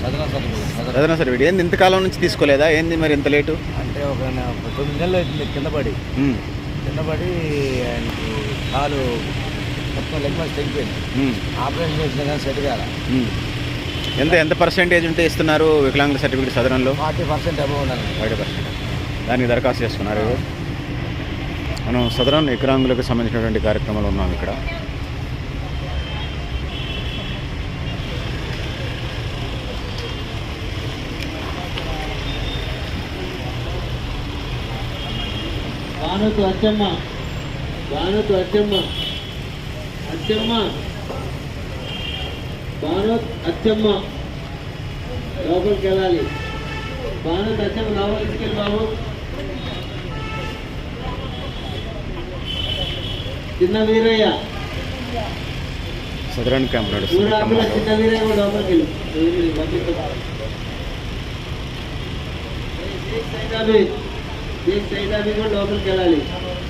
చదవడం చదివిన. సర్టిఫికేట్ ఏంది ఇంతకాలం నుంచి తీసుకోలేదా? ఏంది మరి ఇంత లేటు? అంటే ఒక తొమ్మిది నెలలు అవుతుంది కింద పడి. ఉమ్, కింద పడి ఆయనకి కాలు మొత్తం లెగ్ మధ్య తెగిపోయింది. ఉమ్, ఆపరేషన్ చేసిన కానీ సెట్ కాల. ఉమ్. ఎంత ఎంత పర్సెంటేజ్ ఉంటే ఇస్తున్నారు వికలాంగుల సర్టిఫికేట్ చదవడంలో? ఫార్టీ పర్సెంట్ అబౌవ్ ఉండాలి ఫైవ్ పర్సెంట్. దానికి దరఖాస్తు చేసుకున్నారు మనం సదరన్ వికలాంగులకు సంబంధించినటువంటి కార్యక్రమాలు ఉన్నాం ఇక్కడ. భానుతు అచ్చమ్మ భానుతు అచ్చమ్మ అచ్చమ్మ భానుత్ అచ్చమ్మ. లోపలికి వెళ్ళాలి. భానుత్ అచ్చమ్మ లోపలికి తీసుకెళ్ళి బాబు. చిన్న వీరయ్య. సదరన్ క్యాంప్ నడుస్తుంది. చిన్న వీరయ్య కూడా లోపలికి వెళ్ళు. వీరయ్య పంపిద్దాం. కూడా లోపలికి వెళ్ళాలి.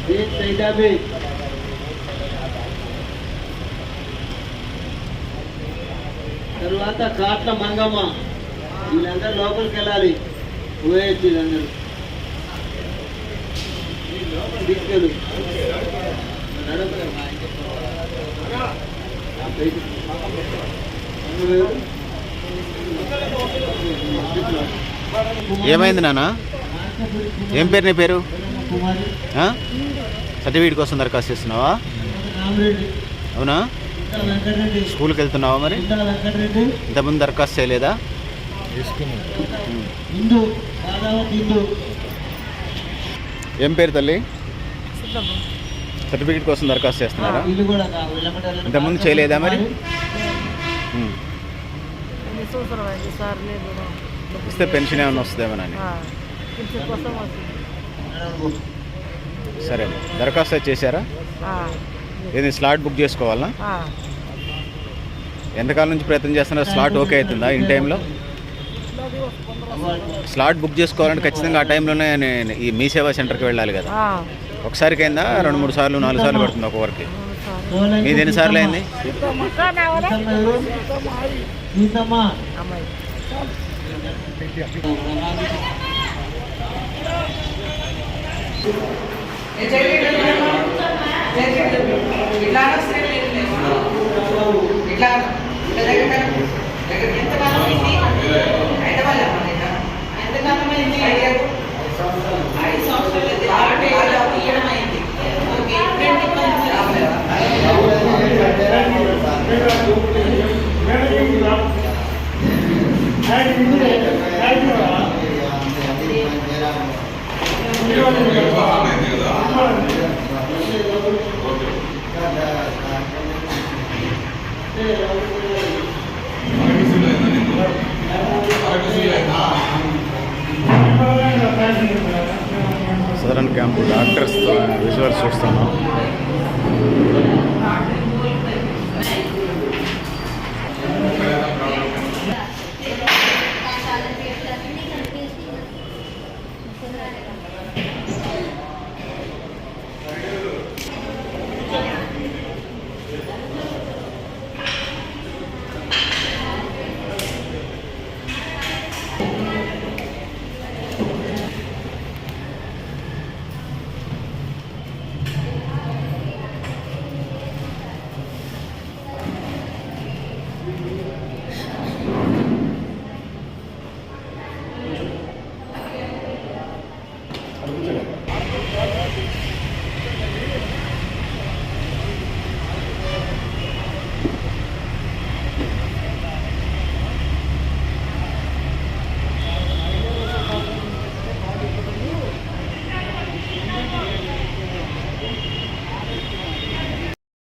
షేక్ సైదాబీ తరువాత కాట్ల మంగమ్మ. వీళ్ళందరూ లోపలికి వెళ్ళాలి. పోయేసి వీళ్ళందరూ. తీసుకెళ్ళు ఏమైంది నానా ఏం పేరు నీ పేరు? సర్టిఫికేట్ కోసం దరఖాస్తు చేస్తున్నావా? అవునా? స్కూల్కి వెళ్తున్నావా మరి? ఇంతకుముందు దరఖాస్తు చేయలేదా? ఏం పేరు తల్లి? సర్టిఫికేట్ కోసం దరఖాస్తు చేస్తున్నారా. ఇంతకుముందు చేయలేదా మరి? ఇస్తే పెన్షన్ ఏమైనా వస్తుందేమోనని. సరే దరఖాస్తు చేశారా ఏది స్లాట్ బుక్ చేసుకోవాలా. ఎంతకాలం నుంచి ప్రయత్నం చేస్తున్నారు స్లాట్ ఓకే అవుతుందా ఇన్ టైంలో స్లాట్ బుక్ చేసుకోవాలంటే ఖచ్చితంగా ఆ టైంలోనే నేను ఈ మీ సేవా సెంటర్కి వెళ్ళాలి కదా ఒకసారికి అయిందా రెండు మూడు సార్లు నాలుగు సార్లు పడుతుంది. సోలంకి మీది ఎన్నిసార్లు అయింది ఇట్లా ఎవరు? సీతమ్మ అమ్మాయి సదరన్ క్యాంపు డాక్టర్స్తో విజువల్స్ చూస్తున్నాం.